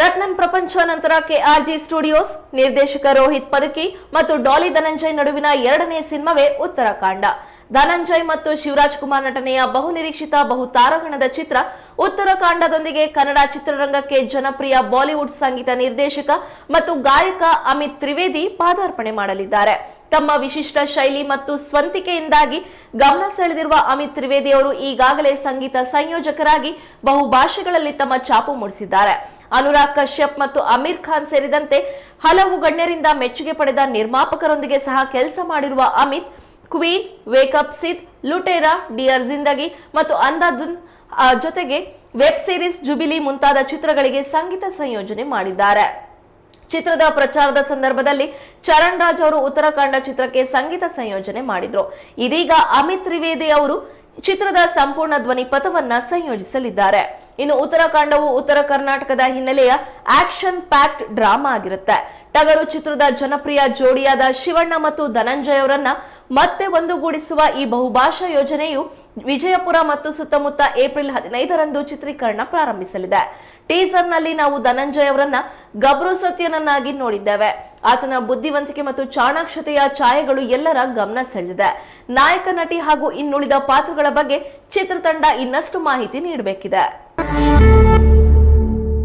ರತ್ನನ್ ಪ್ರಪಂಚ ನಂತರ KRG studios, ನಿರ್ದೇಶಕ ರೋಹಿತ್ ಪದಕಿ ಮತ್ತು ಡಾಲಿ ಧನಂಜಯ್ ನಡುವಿನ ಎರಡನೇ ಸಿನಿಮಾವೇ ಉತ್ತರಾಖಂಡ. ಧನಂಜಯ್ ಮತ್ತು ಶಿವರಾಜ್ ಕುಮಾರ್ ನಟನೆಯ ಬಹುನಿರೀಕ್ಷಿತ ಬಹುತಾರಗಣದ ಚಿತ್ರ ಉತ್ತರಾಖಂಡದೊಂದಿಗೆ ಕನ್ನಡ ಚಿತ್ರರಂಗಕ್ಕೆ ಜನಪ್ರಿಯ ಬಾಲಿವುಡ್ ಸಂಗೀತ ನಿರ್ದೇಶಕ ಮತ್ತು ಗಾಯಕ ಅಮಿತ್ ತ್ರಿವೇದಿ ಪಾದಾರ್ಪಣೆ ಮಾಡಲಿದ್ದಾರೆ. ತಮ್ಮ ವಿಶಿಷ್ಟ ಶೈಲಿ ಮತ್ತು ಸ್ವಂತಿಕೆಯಿಂದಾಗಿ ಗಮನ ಸೆಳೆದಿರುವ ಅಮಿತ್ ತ್ರಿವೇದಿ ಅವರು ಈಗಾಗಲೇ ಸಂಗೀತ ಸಂಯೋಜಕರಾಗಿ ಬಹುಭಾಷೆಗಳಲ್ಲಿ ತಮ್ಮ ಛಾಪು ಮೂಡಿಸಿದ್ದಾರೆ. ಅನುರಾಗ್ ಕಶ್ಯಪ್ ಮತ್ತು ಅಮೀರ್ ಖಾನ್ ಸೇರಿದಂತೆ ಹಲವು ಗಣ್ಯರಿಂದ ಮೆಚ್ಚುಗೆ ಪಡೆದ ನಿರ್ಮಾಪಕರೊಂದಿಗೆ ಸಹ ಕೆಲಸ ಮಾಡಿರುವ Amit Queen Wake Up Sid, Lootera, Dear Zindagi ಮತ್ತು ಅಂದಾದುನ್ ಜೊತೆಗೆ ವೆಬ್ ಸೀರೀಸ್ ಜುಬಿಲಿ ಮುಂತಾದ ಚಿತ್ರಗಳಿಗೆ ಸಂಗೀತ ಸಂಯೋಜನೆ ಮಾಡಿದ್ದಾರೆ. ಚಿತ್ರದ ಪ್ರಚಾರದ ಸಂದರ್ಭದಲ್ಲಿ ಚರಣ್ ರಾಜ್ ಅವರು ಉತ್ತರಾಖಂಡ ಚಿತ್ರಕ್ಕೆ ಸಂಗೀತ ಸಂಯೋಜನೆ ಮಾಡಿದ್ರು. ಇದೀಗ ಅಮಿತ್ ತ್ರಿವೇದಿ ಅವರು ಚಿತ್ರದ ಸಂಪೂರ್ಣ ಧ್ವನಿ ಪಥವನ್ನ ಸಂಯೋಜಿಸಲಿದ್ದಾರೆ. ಇನ್ನು ಉತ್ತರಾಖಂಡವು ಉತ್ತರ ಕರ್ನಾಟಕದ ಹಿನ್ನೆಲೆಯ ಆಕ್ಷನ್ ಪ್ಯಾಕ್ಡ್ ಡ್ರಾಮಾ ಆಗಿರುತ್ತೆ. ಟಗರು ಚಿತ್ರದ ಜನಪ್ರಿಯ ಜೋಡಿಯಾದ ಶಿವಣ್ಣ ಮತ್ತು ಧನಂಜಯ್ ಅವರನ್ನ ಮತ್ತೆ ಒಂದುಗೂಡಿಸುವ ಈ ಬಹುಭಾಷಾ ಯೋಜನೆಯು ವಿಜಯಪುರ ಮತ್ತು ಸುತ್ತಮುತ್ತ ಏಪ್ರಿಲ್ ಹದಿನೈದರಂದು ಚಿತ್ರೀಕರಣ ಪ್ರಾರಂಭಿಸಲಿದೆ. ಟೀಸರ್ನಲ್ಲಿ ನಾವು ಧನಂಜಯ್ ಅವರನ್ನ ಗಬ್ರು ಸತ್ಯನನ್ನಾಗಿ ನೋಡಿದ್ದೇವೆ. ಆತನ ಬುದ್ಧಿವಂತಿಕೆ ಮತ್ತು ಚಾಣಾಕ್ಷತೆಯ ಛಾಯೆಗಳು ಎಲ್ಲರ ಗಮನ ಸೆಳೆದಿದೆ. ನಾಯಕ ನಟಿ ಹಾಗೂ ಇನ್ನುಳಿದ ಪಾತ್ರಗಳ ಬಗ್ಗೆ ಚಿತ್ರತಂಡ ಇನ್ನಷ್ಟು ಮಾಹಿತಿ ನೀಡಬೇಕಿದೆ.